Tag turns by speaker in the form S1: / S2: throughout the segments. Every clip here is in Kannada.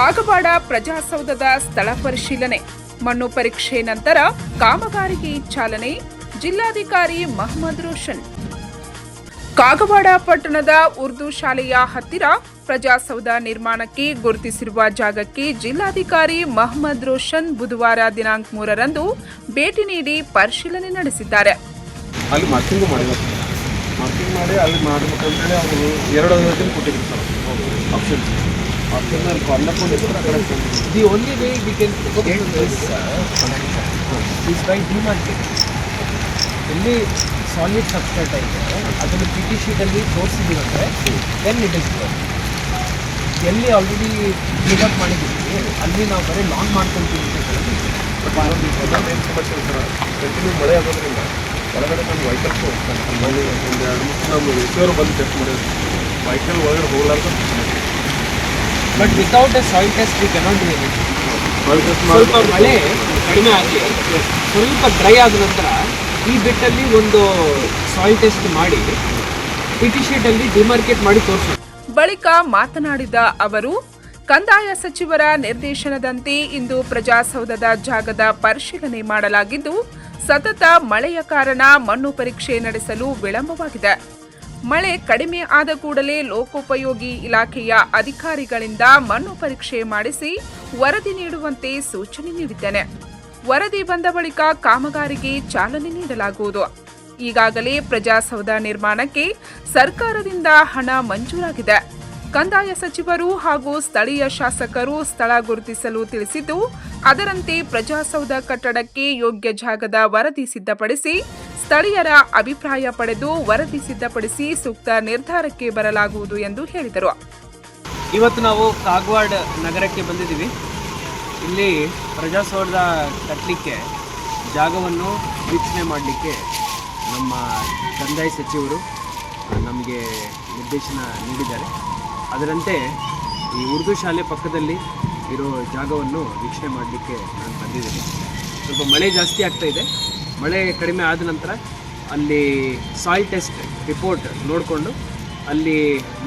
S1: ಕಾಗವಾಡ ಪ್ರಜಾಸೌಧದ ಸ್ಥಳ ಪರಿಶೀಲನೆ. ಮಣ್ಣು ಪರೀಕ್ಷೆ ನಂತರ ಕಾಮಗಾರಿಗೆ ಚಾಲನೆ ಜಿಲ್ಲಾಧಿಕಾರಿ ಮಹಮ್ಮದ್ ರೋಷನ್. ಕಾಗವಾಡ ಪಟ್ಟಣದ ಉರ್ದು ಶಾಲೆಯ ಹತ್ತಿರ ಪ್ರಜಾಸೌಧ ನಿರ್ಮಾಣಕ್ಕೆ ಗುರುತಿಸಿರುವ ಜಾಗಕ್ಕೆ ಜಿಲ್ಲಾಧಿಕಾರಿ ಮಹಮ್ಮದ್ ರೋಷನ್ ಬುಧವಾರ ದಿನಾಂಕ ಮೂರರಂದು ಭೇಟಿ ನೀಡಿ ಪರಿಶೀಲನೆ ನಡೆಸಿದ್ದಾರೆ.
S2: ಅಲ್ಲಿ ಮಾರ್ಕಿಂಗ್ ಮಾರ್ಕಿಂಗ್ ಮಾಡಿ ಅಲ್ಲಿ ಮಾಡಬೇಕಂತೇಳಿ ಅವರು ಎರಡು ಕೊಟ್ಟಿದ್ರು sir. Option
S3: The only way we can get this uh, is by demarcating. ಎಲ್ಲಿ ಸಾಲಿಡ್ ಸಬ್ಸ್ಟ್ರೇಟ್ ಐತೆ ಅದನ್ನು ಪಿ ಟಿ ಶೀಟಲ್ಲಿ ತೋರಿಸಿದ್ದೀವಂದ್ರೆ ದೆನ್ ಇಟ್ ಇಸ್ ಎಲ್ಲಿ ಆಲ್ರೆಡಿ ಕ್ಲೀನಪ್ ಮಾಡಿದ್ದೀವಿ ಅಲ್ಲಿ ನಾವು ಬರೀ ಲಾನ್ ಮಾಡ್ಕೊಳ್ತೀವಿ
S2: ಸಮಸ್ಯೆ ಸರ್ ಕಂಟಿನ್ಯೂ ಮಳೆ ಆಗೋದ್ರಿಂದ ಒಳಗಡೆ ನಮ್ಮ ವೆಹಿಕಲ್ಸ್ ಹೋಗ್ತಾರೆ ಒಂದು ಎರಡು ಮೂರು ನಮ್ಮ ರಿಸೀವರ್ ಬಂದು ಟೆಸ್ಟ್ ಮಾಡಿದ್ರು ವೆಹಿಕಲ್ ಒಳಗಡೆ ಹೋಗ್ಲಾರ್ದು
S3: but without a soil test we cannot do anything ಸ್ವಲ್ಪ ಮಳೆ ಕಡಿಮೆ ಆಗಿ ಸ್ವಲ್ಪ ಡ್ರೈ ಆದ ನಂತರ ಈ ಬಿಟ್ಟಲ್ಲಿ ಒಂದು ಸಾಯಿಲ್ ಟೆಸ್ಟ್ ಮಾಡಿ ಪಿ ಟಿ ಶೀಟಲ್ಲಿ ಡಿಮಾರ್ಕೆಟ್ ಮಾಡಿ ತೋರಿಸು
S1: ಬಳಿಕ ಮಾತನಾಡಿದ ಅವರು ಕಂದಾಯ ಸಚಿವರ ನಿರ್ದೇಶನದಂತೆ ಇಂದು ಪ್ರಜಾಸೌಧದ ಜಾಗದ ಪರಿಶೀಲನೆ ಮಾಡಲಾಗಿದ್ದು ಸತತ ಮಳೆಯ ಕಾರಣ ಮಣ್ಣು ಪರೀಕ್ಷೆ ನಡೆಸಲು ವಿಳಂಬವಾಗಿದೆ. ಮಳೆ ಕಡಿಮೆ ಆದ ಕೂಡಲೇ ಲೋಕೋಪಯೋಗಿ ಇಲಾಖೆಯ ಅಧಿಕಾರಿಗಳಿಂದ ಮಣ್ಣು ಪರೀಕ್ಷೆ ಮಾಡಿಸಿ ವರದಿ ನೀಡುವಂತೆ ಸೂಚನೆ ನೀಡಿದ್ದೇನೆ. ವರದಿ ಬಂದ ಬಳಿಕ ಕಾಮಗಾರಿಗೆ ಚಾಲನೆ ನೀಡಲಾಗುವುದು. ಈಗಾಗಲೇ ಪ್ರಜಾಸೌಧ ನಿರ್ಮಾಣಕ್ಕೆ ಸರ್ಕಾರದಿಂದ ಹಣ ಮಂಜೂರಾಗಿದೆ. ಕಂದಾಯ ಸಚಿವರು ಹಾಗೂ ಸ್ಥಳೀಯ ಶಾಸಕರು ಸ್ಥಳ ಗುರುತಿಸಲು ತಿಳಿಸಿದ್ದು, ಅದರಂತೆ ಪ್ರಜಾಸೌಧ ಕಟ್ಟಡಕ್ಕೆ ಯೋಗ್ಯ ಜಾಗದ ವರದಿ ಸಿದ್ಧಪಡಿಸಿ ಸ್ಥಳೀಯರ ಅಭಿಪ್ರಾಯ ಪಡೆದು ವರದಿ ಸಿದ್ಧಪಡಿಸಿ ಸೂಕ್ತ ನಿರ್ಧಾರಕ್ಕೆ ಬರಲಾಗುವುದು ಎಂದು ಹೇಳಿದರು.
S3: ಇವತ್ತು ನಾವು ಕಾಗವಾಡ ನಗರಕ್ಕೆ ಬಂದಿದ್ದೀವಿ. ಇಲ್ಲಿ ಪ್ರಜಾಸೌಧ ಕಟ್ಟಲಿಕ್ಕೆ, ಜಾಗವನ್ನು ವೀಕ್ಷಣೆ ಮಾಡಲಿಕ್ಕೆ ನಮ್ಮ ಕಂದಾಯ ಸಚಿವರು ನಮಗೆ ನಿರ್ದೇಶನ ನೀಡಿದ್ದಾರೆ. ಅದರಂತೆ ಈ ಉರ್ದು ಶಾಲೆ ಪಕ್ಕದಲ್ಲಿ ಇರೋ ಜಾಗವನ್ನು ವೀಕ್ಷಣೆ ಮಾಡಲಿಕ್ಕೆ ನಾನು ಬಂದಿದ್ದೀನಿ. ಸ್ವಲ್ಪ ಮಳೆ ಜಾಸ್ತಿ ಆಗ್ತಾ ಇದೆ. ಮಳೆ ಕಡಿಮೆ ಆದ ನಂತರ ಅಲ್ಲಿ ಸಾಯಿಲ್ ಟೆಸ್ಟ್ ರಿಪೋರ್ಟ್ ನೋಡಿಕೊಂಡು ಅಲ್ಲಿ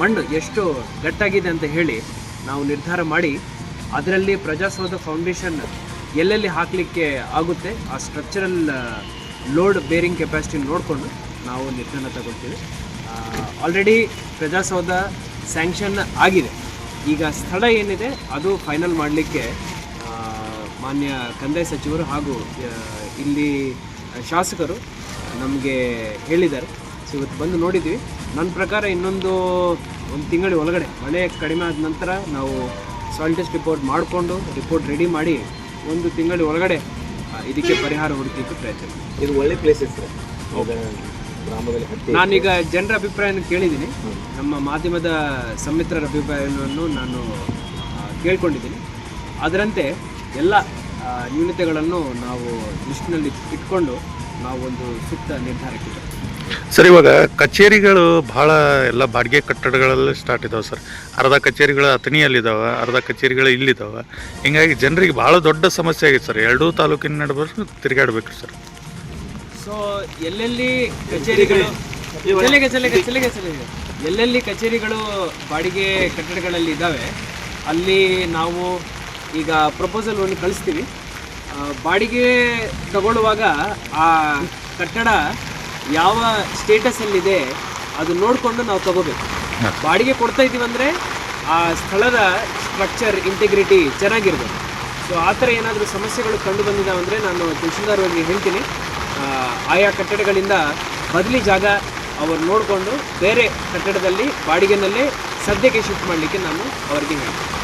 S3: ಮಣ್ಣು ಎಷ್ಟು ಗಟ್ಟಾಗಿದೆ ಅಂತ ಹೇಳಿ ನಾವು ನಿರ್ಧಾರ ಮಾಡಿ, ಅದರಲ್ಲಿ ಪ್ರಜಾಸೌಧ ಫೌಂಡೇಶನ್ ಎಲ್ಲೆಲ್ಲಿ ಹಾಕಲಿಕ್ಕೆ ಆಗುತ್ತೆ, ಆ ಸ್ಟ್ರಕ್ಚರಲ್ ಲೋಡ್ ಬೇರಿಂಗ್ ಕೆಪಾಸಿಟಿ ನೋಡಿಕೊಂಡು ನಾವು ನಿರ್ಧಾರ ತಗೊಳ್ತೀವಿ. ಆಲ್ರೆಡಿ ಪ್ರಜಾಸೌಧ ಸ್ಯಾಂಕ್ಷನ್ ಆಗಿದೆ. ಈಗ ಸ್ಥಳ ಏನಿದೆ, ಅದು ಫೈನಲ್ ಮಾಡಲಿಕ್ಕೆ ಮಾನ್ಯ ಕಂದಾಯ ಸಚಿವರು ಹಾಗೂ ಇಲ್ಲಿ ಶಾಸಕರು ನಮಗೆ ಹೇಳಿದ್ದಾರೆ. ಸೊ ಇವತ್ತು ಬಂದು ನೋಡಿದ್ವಿ ನನ್ನ ಪ್ರಕಾರ ಇನ್ನೊಂದು ಒಂದು ತಿಂಗಳ ಒಳಗಡೆ ಮಳೆ ಕಡಿಮೆ ಆದ ನಂತರ ನಾವು ಸಾಯಿಲ್ ಟೆಸ್ಟ್ ರಿಪೋರ್ಟ್ ಮಾಡಿಕೊಂಡು ರಿಪೋರ್ಟ್ ರೆಡಿ ಮಾಡಿ ಒಂದು ತಿಂಗಳ ಒಳಗಡೆ ಇದಕ್ಕೆ ಪರಿಹಾರ ಹುಡುಕಲಿಕ್ಕೆ ಪ್ರಯತ್ನ
S2: ಇದು ಒಳ್ಳೆ ಪ್ಲೇಸ್ ಇತ್ತು ಗ್ರಾಮದಲ್ಲಿ
S3: ನಾನೀಗ ಜನರ ಅಭಿಪ್ರಾಯನ ಕೇಳಿದ್ದೀನಿ. ನಮ್ಮ ಮಾಧ್ಯಮದ ಸಮಿತ್ರರ ಅಭಿಪ್ರಾಯವನ್ನು ನಾನು ಕೇಳ್ಕೊಂಡಿದ್ದೀನಿ. ಅದರಂತೆ ಎಲ್ಲ ನ್ಯೂನತೆಗಳನ್ನು ನಾವು ದೃಷ್ಟಿನಲ್ಲಿ ಇಟ್ಕೊಂಡು ನಾವು ಒಂದು ಸೂಕ್ತ ನಿರ್ಧಾರಕ್ಕೆ.
S4: ಸರ್ ಇವಾಗ ಕಚೇರಿಗಳು ಭಾಳ ಎಲ್ಲ ಬಾಡಿಗೆ ಕಟ್ಟಡಗಳಲ್ಲಿ ಸ್ಟಾರ್ಟ್ ಇದಾವೆ ಸರ್. ಅರ್ಧ ಕಚೇರಿಗಳು ಅಥಣಿಯಲ್ಲಿದ್ದಾವೆ ಅರ್ಧ ಕಚೇರಿಗಳು ಇಲ್ಲಿದ್ದಾವೆ ಹಿಂಗಾಗಿ ಜನರಿಗೆ ಭಾಳ ದೊಡ್ಡ ಸಮಸ್ಯೆ ಆಗಿದೆ ಸರ್. ಎರಡೂ ತಾಲೂಕಿನ ನಡುವೆ ತಿರುಗಾಡ್ಬೇಕು ಸರ್.
S3: ಸೊ ಎಲ್ಲೆಲ್ಲಿ ಕಚೇರಿಗಳು ಎಲ್ಲೆಲ್ಲಿ ಕಚೇರಿಗಳು ಬಾಡಿಗೆ ಕಟ್ಟಡಗಳಲ್ಲಿ ಇದ್ದಾವೆ ಅಲ್ಲಿ ನಾವು ಈಗ ಪ್ರಪೋಸಲ್ ಒಂದು ಕಳಿಸ್ತೀವಿ ಬಾಡಿಗೆ ತಗೊಳ್ಳುವಾಗ ಆ ಕಟ್ಟಡ ಯಾವ ಸ್ಟೇಟಸಲ್ಲಿದೆ ಅದು ನೋಡಿಕೊಂಡು ನಾವು ತಗೋಬೇಕು. ಬಾಡಿಗೆ ಕೊಡ್ತಾ ಇದ್ದೀವಿ ಅಂದರೆ ಆ ಸ್ಥಳದ ಸ್ಟ್ರಕ್ಚರ್ ಇಂಟಿಗ್ರಿಟಿ ಚೆನ್ನಾಗಿರ್ಬೇಕು ಸೊ ಆ ಥರ ಏನಾದರೂ ಸಮಸ್ಯೆಗಳು ಕಂಡು ಬಂದಿದ್ದಾವೆ ಅಂದರೆ ನಾನು ತಹಶೀಲ್ದಾರ್ ಅವರಿಗೆ ಹೇಳ್ತೀನಿ. ಆಯಾ ಕಟ್ಟಡಗಳಿಂದ ಬದಲಿ ಜಾಗ ಅವರು ನೋಡಿಕೊಂಡು ಬೇರೆ ಕಟ್ಟಡದಲ್ಲಿ ಬಾಡಿಗೆನಲ್ಲೇ ಸದ್ಯಕ್ಕೆ ಶಿಫ್ಟ್ ಮಾಡಲಿಕ್ಕೆ ನಾನು ಅವರಿಗೆ ಹೇಳ್ತೀನಿ.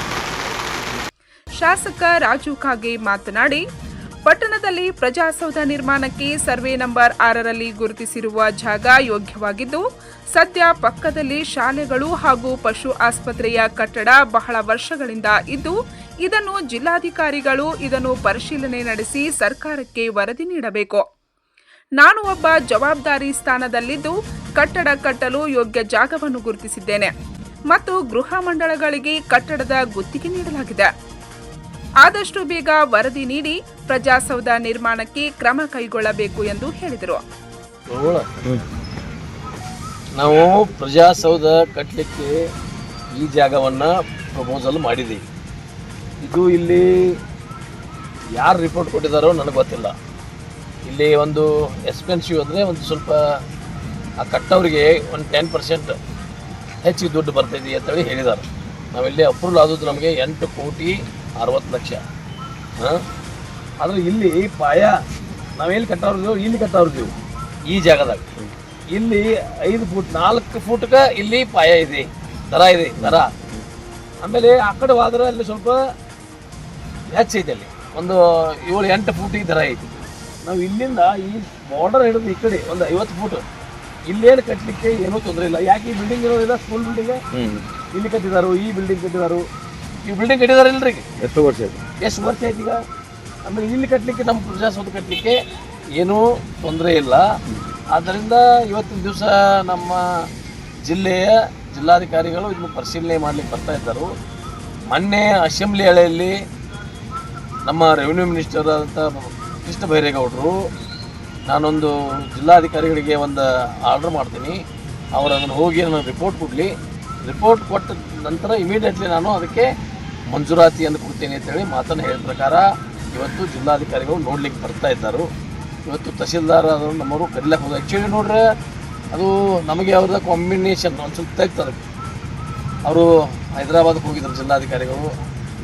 S1: ಶಾಸಕ ರಾಜು ಖಾಗೆ ಮಾತನಾಡಿ, ಪಟ್ಟಣದಲ್ಲಿ ಪ್ರಜಾಸೌಧ ನಿರ್ಮಾಣಕ್ಕೆ ಸರ್ವೆ ನಂಬರ್ ಆರರಲ್ಲಿ ಗುರುತಿಸಿರುವ ಜಾಗ ಯೋಗ್ಯವಾಗಿದ್ದು, ಸದ್ಯ ಪಕ್ಕದಲ್ಲಿ ಶಾಲೆಗಳು ಹಾಗೂ ಪಶು ಆಸ್ಪತ್ರೆಯ ಕಟ್ಟಡ ಬಹಳ ವರ್ಷಗಳಿಂದ ಇದ್ದು, ಇದನ್ನು ಜಿಲ್ಲಾಧಿಕಾರಿಗಳು ಇದನ್ನು ಪರಿಶೀಲನೆ ನಡೆಸಿ ಸರ್ಕಾರಕ್ಕೆ ವರದಿ ನೀಡಬೇಕು. ನಾನು ಒಬ್ಬ ಜವಾಬ್ದಾರಿ ಸ್ಥಾನದಲ್ಲಿದ್ದು, ಕಟ್ಟಡ ಕಟ್ಟಲು ಯೋಗ್ಯ ಜಾಗವನ್ನು ಗುರುತಿಸಿದ್ದೇನೆ. ಮತ್ತು ಗೃಹ ಮಂಡಳಗಳಿಗೆ ಕಟ್ಟಡದ ಗುತ್ತಿಗೆ ನೀಡಲಾಗಿದೆ. ಆದಷ್ಟು ಬೇಗ ವರದಿ ನೀಡಿ ಪ್ರಜಾಸೌಧ ನಿರ್ಮಾಣಕ್ಕೆ ಕ್ರಮ ಕೈಗೊಳ್ಳಬೇಕು ಎಂದು ಹೇಳಿದರು.
S5: ನಾವು ಪ್ರಜಾಸೌಧ ಕಟ್ಟಲಿಕ್ಕೆ ಈ ಜಾಗವನ್ನು ಪ್ರಪೋಸಲ್ ಮಾಡಿದ್ದೀವಿ ಇದು ಇಲ್ಲಿ ಯಾರು ರಿಪೋರ್ಟ್ ಕೊಟ್ಟಿದ್ದಾರೋ ನನಗೆ ಗೊತ್ತಿಲ್ಲ. ಇಲ್ಲಿ ಒಂದು ಎಕ್ಸ್ಪೆನ್ಸಿವ್ ಅಂದರೆ ಒಂದು ಸ್ವಲ್ಪ ಆ ಕಟ್ಟೋರಿಗೆ ಒಂದು ಟೆನ್ ಪರ್ಸೆಂಟ್ ಹೆಚ್ಚಿಗೆ ದುಡ್ಡು ಬರ್ತೈತಿ ಅಂತೇಳಿ ಹೇಳಿದ್ದಾರೆ ನಾವಿಲ್ಲಿ ಅಪ್ರೂವಲ್ ಆದದ್ದು ನಮಗೆ ಎಂಟು ಕೋಟಿ ಅರವತ್ತು ಲಕ್ಷ. ಹಾಂ? ಆದರೆ ಇಲ್ಲಿ ಪಾಯ ನಾವೆಲ್ಲಿ ಕಟ್ಟೋರ್ದೀವಿ ಇಲ್ಲಿ ಕಟ್ಟೋರ್ದೀವಿ ಈ ಜಾಗದಾಗ. ಇಲ್ಲಿ ಐದು ಫೂಟ್ ನಾಲ್ಕು ಫೂಟ್ಗೆ ಇಲ್ಲಿ ಪಾಯ ಇದೆ ದರ ಇದೆ ದರ. ಆಮೇಲೆ ಆ ಕಡೆ ಹೋದ್ರೆ ಅಲ್ಲಿ ಸ್ವಲ್ಪ ಹೆಚ್ಚೈತೆ ಅಲ್ಲಿ. ಒಂದು ಏಳು ಎಂಟು ಫೂಟಿಗೆ ದರ ಐತಿ. ನಾವು ಇಲ್ಲಿಂದ ಈ ಬಾರ್ಡರ್ ಹಿಡಿದು ಈ ಕಡೆ ಒಂದು ಐವತ್ತು ಫೂಟ್. ಇಲ್ಲೇನು ಕಟ್ಟಲಿಕ್ಕೆ ಏನೂ ತೊಂದರೆ ಇಲ್ಲ. ಯಾಕೆ ಈ ಬಿಲ್ಡಿಂಗ್ ಇರೋದಿಲ್ಲ ಸ್ಕೂಲ್ ಬಿಲ್ಡಿಂಗ್ ಇಲ್ಲಿ ಕಟ್ಟಿದಾರು ಈ ಬಿಲ್ಡಿಂಗ್ ಕಟ್ಟಿದಾರು. ಈ ಬಿಲ್ಡಿಂಗ್ ಕಟ್ಟಿದಾರೆ ಇಲ್ರಿ
S2: ಎಷ್ಟು ವರ್ಷ ಆಯ್ತು?
S5: ಎಷ್ಟು ವರ್ಷ ಆಯ್ತು ಈಗ? ಆಮೇಲೆ ಇಲ್ಲಿ ಕಟ್ಟಲಿಕ್ಕೆ ನಮ್ಮ ಪ್ರಜಾಸೌಧ ಕಟ್ಟಲಿಕ್ಕೆ ಏನೂ ತೊಂದರೆ ಇಲ್ಲ. ಆದ್ದರಿಂದ ಇವತ್ತಿನ ದಿವಸ ನಮ್ಮ ಜಿಲ್ಲೆಯ ಜಿಲ್ಲಾಧಿಕಾರಿಗಳು ಇದನ್ನು ಪರಿಶೀಲನೆ ಮಾಡಲಿಕ್ಕೆ ಬರ್ತಾ ಇದ್ದರು. ಮೊನ್ನೆ ಅಸೆಂಬ್ಲಿ ಹಳೆಯಲ್ಲಿ ನಮ್ಮ ರೆವಿನ್ಯೂ ಮಿನಿಸ್ಟರ್ ಆದಂಥ ಕೃಷ್ಣ ಬೈರೇಗೌಡರು ನಾನೊಂದು ಜಿಲ್ಲಾಧಿಕಾರಿಗಳಿಗೆ ಒಂದು ಆರ್ಡರ್ ಮಾಡ್ತೀನಿ. ಅವರು ಅದನ್ನು ಹೋಗಿ ನನಗೆ ರಿಪೋರ್ಟ್ ಕೊಡಲಿ. ರಿಪೋರ್ಟ್ ಕೊಟ್ಟ ನಂತರ ಇಮಿಡಿಯೇಟ್ಲಿ ನಾನು ಅದಕ್ಕೆ ಮಂಜೂರಾತಿಯನ್ನು ಕೊಡ್ತೀನಿ ಅಂತೇಳಿ ಮಾತನ್ನು ಹೇಳಿದ ಪ್ರಕಾರ ಇವತ್ತು ಜಿಲ್ಲಾಧಿಕಾರಿಗಳು ನೋಡ್ಲಿಕ್ಕೆ ಬರ್ತಾ ಇದ್ದರು. ಇವತ್ತು ತಹಸೀಲ್ದಾರ್ ಆದರೂ ನಮ್ಮವರು ಕರೀಲಕ್ಕೆ ಹೋದ ಆ್ಯಕ್ಚುಲಿ ನೋಡ್ರೆ ಅದು ನಮಗೆ ಅವ್ರದ ಕಾಂಬಿನೇಷನ್ ಒಂದು ಸ್ವಲ್ಪ ತೆಗ್ತದೆ ಅವರು ಹೈದರಾಬಾದ್ಗೆ ಹೋಗಿದ್ರು ಜಿಲ್ಲಾಧಿಕಾರಿಗಳು.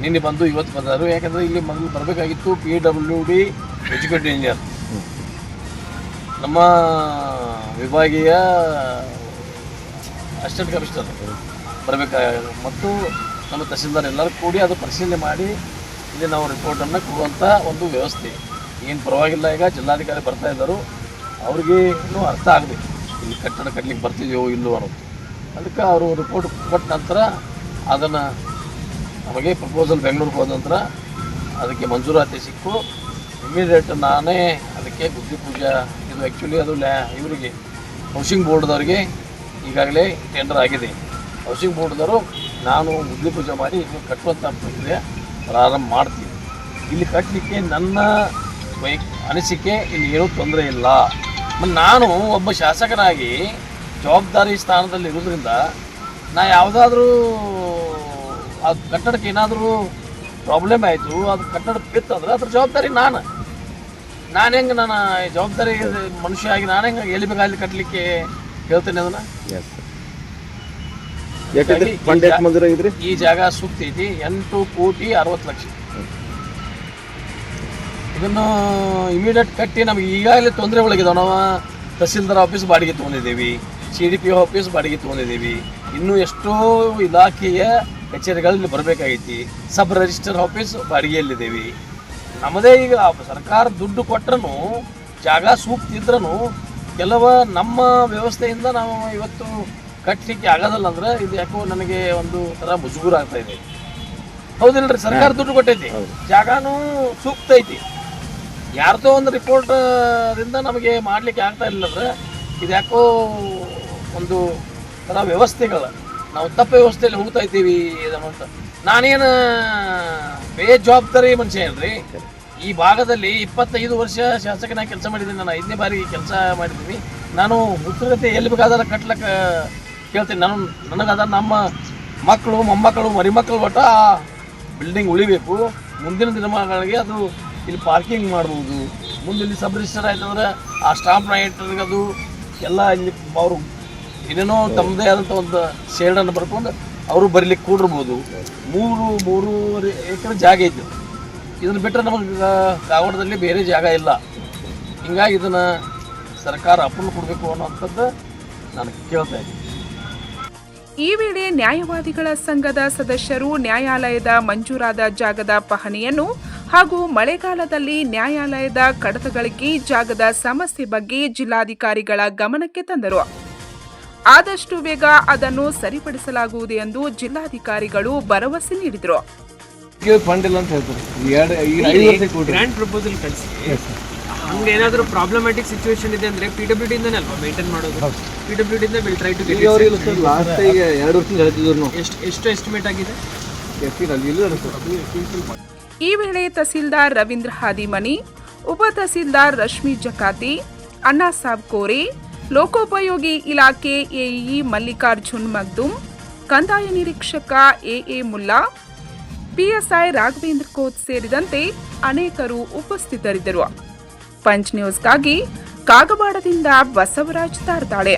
S5: ನಿನ್ನೆ ಬಂದು ಇವತ್ತು ಬಂದರು. ಯಾಕಂದರೆ ಇಲ್ಲಿ ಮೊದಲು ಬರಬೇಕಾಗಿತ್ತು P W D educated engineer ನಮ್ಮ ವಿಭಾಗೀಯ ಅಸಿಸ್ಟೆಂಟ್ ಕಮಿಷನರ್ ಬರಬೇಕಾಗ ಮತ್ತು ನಮ್ಮ ತಹಸೀಲ್ದಾರ್ ಎಲ್ಲರೂ ಕೂಡಿ ಅದು ಪರಿಶೀಲನೆ ಮಾಡಿ ಇಲ್ಲಿ ನಾವು ರಿಪೋರ್ಟನ್ನು ಕೊಡುವಂಥ ಒಂದು ವ್ಯವಸ್ಥೆ. ಏನು ಪರವಾಗಿಲ್ಲ ಈಗ, ಜಿಲ್ಲಾಧಿಕಾರಿ ಬರ್ತಾ ಇದ್ದರು. ಅವ್ರಿಗೆ ಇನ್ನೂ ಅರ್ಥ ಆಗಲಿ ಇಲ್ಲಿ ಕಟ್ಟಡ ಕಟ್ಟಲಿಕ್ಕೆ ಬರ್ತಿದೆಯೋ ಇಲ್ಲೋ ಅನ್ನೋದು. ಅದಕ್ಕೆ ಅವರು ರಿಪೋರ್ಟ್ ಕೊಟ್ಟ ನಂತರ ಅದನ್ನು ನಮಗೆ ಪ್ರಪೋಸಲ್ ಬೆಂಗಳೂರಿಗೆ ಹೋದ ನಂತರ ಅದಕ್ಕೆ ಮಂಜೂರಾತಿ ಸಿಕ್ಕು. ಇಮಿಡಿಯೇಟ್ ನಾನೇ ಅದಕ್ಕೆ ಬುದ್ಧಿ ಪೂಜಾ, ಇದು ಆ್ಯಕ್ಚುಲಿ ಅದು ಲ್ಯಾ, ಇವರಿಗೆ ಹೌಸಿಂಗ್ ಬೋರ್ಡ್ದವ್ರಿಗೆ ಈಗಾಗಲೇ ಟೆಂಡರ್ ಆಗಿದೆ. ಹೌಸಿಂಗ್ ಬೋರ್ಡ್ದವರು ನಾನು ಮುದ್ದೆ ಪೂಜೆ ಮಾಡಿ ಕಟ್ಟುವಂಥ ಪ್ರಕ್ರಿಯೆ ಪ್ರಾರಂಭ ಮಾಡ್ತೀನಿ. ಇಲ್ಲಿ ಕಟ್ಟಲಿಕ್ಕೆ ನನ್ನ ವೈ ಅನಿಸಿಕೆ ಇಲ್ಲಿ ಏನೂ ತೊಂದರೆ ಇಲ್ಲ. ನಾನು ಒಬ್ಬ ಶಾಸಕನಾಗಿ ಜವಾಬ್ದಾರಿ ಸ್ಥಾನದಲ್ಲಿ ಇರೋದ್ರಿಂದ ನಾ ಯಾವುದಾದ್ರೂ ಆ ಕಟ್ಟಡಕ್ಕೆ ಏನಾದರೂ ಪ್ರಾಬ್ಲಮ್ ಆಯಿತು, ಅದು ಕಟ್ಟಡ ಬಿತ್ತಂದ್ರೆ ಅದ್ರ ಜವಾಬ್ದಾರಿ ನಾನು. ನಾನು ಹೆಂಗೆ ನಾನು ಜವಾಬ್ದಾರಿ ಮನುಷ್ಯ ಆಗಿ ನಾನು ಹೆಂಗೆ ಎಲ್ಲಿ ಬೇಕಾಗಲಿ ಕಟ್ಟಲಿಕ್ಕೆ ಹೇಳ್ತೇನೆ ಅದನ್ನು?
S2: ಯಾಕಂದ್ರೆ
S5: ಈ
S2: ಫಂಡ್
S5: ಜಾಗ ಸೂಕ್ತ ಐತಿ ಎಂಟು ಕೋಟಿ ಅರವತ್ತು ಲಕ್ಷ. ಇದನ್ನು ಇಮಿಡಿಯೇಟ್ ಕಟ್ಟಿ ನಮಗೆ ಈಗಾಗಲೇ ತೊಂದರೆ ಒಳಗಿದಾವೆ. ನಾವು ತಹಸೀಲ್ದಾರ್ ಆಫೀಸ್ ಬಾಡಿಗೆ ತೊಗೊಂಡಿದ್ದೀವಿ ಸಿ ಡಿ ಪಿ ಆಫೀಸ್ ಬಾಡಿಗೆ ತೊಗೊಂಡಿದ್ದೀವಿ. ಇನ್ನೂ ಎಷ್ಟೋ ಇಲಾಖೆಯ ಕಚೇರಿಗಳಲ್ಲಿ ಬರಬೇಕಾಗೈತಿ. ಸಬ್ ರಿಜಿಸ್ಟರ್ ಆಫೀಸ್ ಬಾಡಿಗೆಯಲ್ಲಿದ್ದೀವಿ. ನಮ್ಮದೇ ಈಗ ಸರ್ಕಾರ ದುಡ್ಡು ಕೊಟ್ಟರೂ ಜಾಗ ಸೂಕ್ತ ಇದ್ರೂ ಕೆಲವ ನಮ್ಮ ವ್ಯವಸ್ಥೆಯಿಂದ ನಾವು ಇವತ್ತು ಕಟ್ಟಲಿಕ್ಕೆ ಆಗೋದಲ್ಲ ಅಂದ್ರೆ ಇದು ಯಾಕೋ ನನಗೆ ಒಂದು ತರ ಮುಜುಗುರ ಆಗ್ತಾ ಇದೆ. ಹೌದಿಲ್ರಿ? ಸರ್ಕಾರ ದುಡ್ಡು ಕೊಟ್ಟೈತಿ. ಜಾಗನೂ ಸೂಕ್ತ ಐತಿ. ಯಾರ್ದೋ ಒಂದು ರಿಪೋರ್ಟ್ ದಿಂದ ನಮಗೆ ಮಾಡ್ಲಿಕ್ಕೆ ಆಗ್ತಾ ಇಲ್ಲ ಅಂದ್ರೆ ಇದು ಯಾಕೋ ಒಂದು ತರ ವ್ಯವಸ್ಥೆಗಳ ನಾವು ತಪ್ಪ ವ್ಯವಸ್ಥೆಯಲ್ಲಿ ಹೋಗ್ತಾ ಇದ್ದೀವಿ ಅಂತ. ನಾನೇನು ಬೇಜವಾಬ್ದಾರಿ ಮನುಷ್ಯ ಏನ್ರಿ ಈ ಭಾಗದಲ್ಲಿ ಇಪ್ಪತ್ತೈದು ವರ್ಷ ಶಾಸಕನಾಗಿ ಕೆಲಸ ಮಾಡಿದ್ದೀನಿ. ನಾನು ಐದನೇ ಬಾರಿ ಕೆಲಸ ಮಾಡಿದ್ದೀನಿ. ನಾನು ಉತ್ತರಗತಿ ಎಲ್ಲಿ ಬೇಕಾದ್ರೆ ಕಟ್ಲಕ್ಕೆ ಕೇಳ್ತೀನಿ. ನಾನು ನನಗದ ನಮ್ಮ ಮಕ್ಕಳು, ಮೊಮ್ಮಕ್ಕಳು, ಮರಿಮಕ್ಕಳು ಒಟ್ಟ ಆ ಬಿಲ್ಡಿಂಗ್ ಉಳಿಬೇಕು. ಮುಂದಿನ ದಿನಮಾನಗಳಿಗೆ ಅದು ಇಲ್ಲಿ ಪಾರ್ಕಿಂಗ್ ಮಾಡ್ಬೋದು. ಮುಂದೆ ಇಲ್ಲಿ ಸಬ್ ರಿಜಿಸ್ಟರ್ ಆಯ್ತಂದ್ರೆ ಆ ಸ್ಟಾಂಪ್ ರೈಟರ್ಗೆ ಅದು ಎಲ್ಲ ಇಲ್ಲಿ ಅವರು ಏನೇನೋ ತಮ್ಮದೇ ಆದಂಥ ಒಂದು ಶೇಡನ್ನು ಬರ್ಕೊಂಡು ಅವರು ಬರೀಲಿಕ್ಕೆ ಕೂಡಿರ್ಬೋದು. ಮೂರು, ಮೂರುವರೆ ಎಕರೆ ಜಾಗ ಐತೆ. ಇದನ್ನು ಬಿಟ್ಟರೆ ನಮಗೆ ಕಾಗವಾಡದಲ್ಲಿ ಬೇರೆ ಜಾಗ ಇಲ್ಲ. ಹಿಂಗಾಗಿ ಇದನ್ನು ಸರ್ಕಾರ ಅಪ್ರೂವ್ ಕೊಡಬೇಕು ಅನ್ನೋಂಥದ್ದು ನಾನು ಕೇಳ್ತಾ ಇದ್ದೀನಿ.
S1: ಈ ವೇಳೆ ನ್ಯಾಯವಾದಿಗಳ ಸಂಘದ ಸದಸ್ಯರು ನ್ಯಾಯಾಲಯದ ಮಂಜೂರಾದ ಜಾಗದ ಪಹಣಿಯನ್ನು ಹಾಗೂ ಮಳೆಗಾಲದಲ್ಲಿ ನ್ಯಾಯಾಲಯದ ಕಡತಗಳಿಗೆ ಜಾಗದ ಸಮಸ್ಯೆ ಬಗ್ಗೆ ಜಿಲ್ಲಾಧಿಕಾರಿಗಳ ಗಮನಕ್ಕೆ ತಂದರು. ಆದಷ್ಟು ಬೇಗ ಅದನ್ನು ಸರಿಪಡಿಸಲಾಗುವುದು ಎಂದು ಜಿಲ್ಲಾಧಿಕಾರಿಗಳು ಭರವಸೆ ನೀಡಿದರು.
S3: ಹಂಗೆ ಏನಾದರೂ ಪ್ರಾಬ್ಲಮ್ಯಾಟಿಕ್ ಸಿಚುವೇಶನ್ ಇದೆ ಅಂದ್ರೆ ಪಿ ಡಬ್ಲ್ಯೂ ಡಿಂದನೇ ಅಲ್ವಾ ಮೇಂಟೈನ್ ಮಾಡೋದು? P W ಡಿಂದ will try to
S2: sir last ಈಗ ಎರಡು ವರ್ಷದಿಂದ ಹೇಳ್ತಿದ್ರು
S3: ಎಷ್ಟು ಎಷ್ಟು ಎಸ್ಟಿಮೇಟ್ ಆಗಿದೆ?
S1: ಈ ವೇಳೆ ತಹಸೀಲ್ದಾರ್ ರವೀಂದ್ರ ಹಾದಿಮನಿ ಉಪ ತಹಸೀಲ್ದಾರ್ ರಶ್ಮಿ ಜಕಾತಿ ಅಣ್ಣಾ ಸಾಬ್ ಕೋರೆ ಲೋಕೋಪಯೋಗಿ ಇಲಾಖೆ ಎಇಇ ಮಲ್ಲಿಕಾರ್ಜುನ್ ಮಗ್ದುಮ್ ಕಂದಾಯ ನಿರೀಕ್ಷಕ A A Mulla PSI Raghavendra Koth ಸೇರಿದಂತೆ ಅನೇಕರು ಉಪಸ್ಥಿತರಿದ್ದರು. ಪಂಚ್ ನ್ಯೂಸ್ಗಾಗಿ ಕಾಗವಾಡದಿಂದ ಬಸವರಾಜ್ ತಾರ್ತಾಳೆ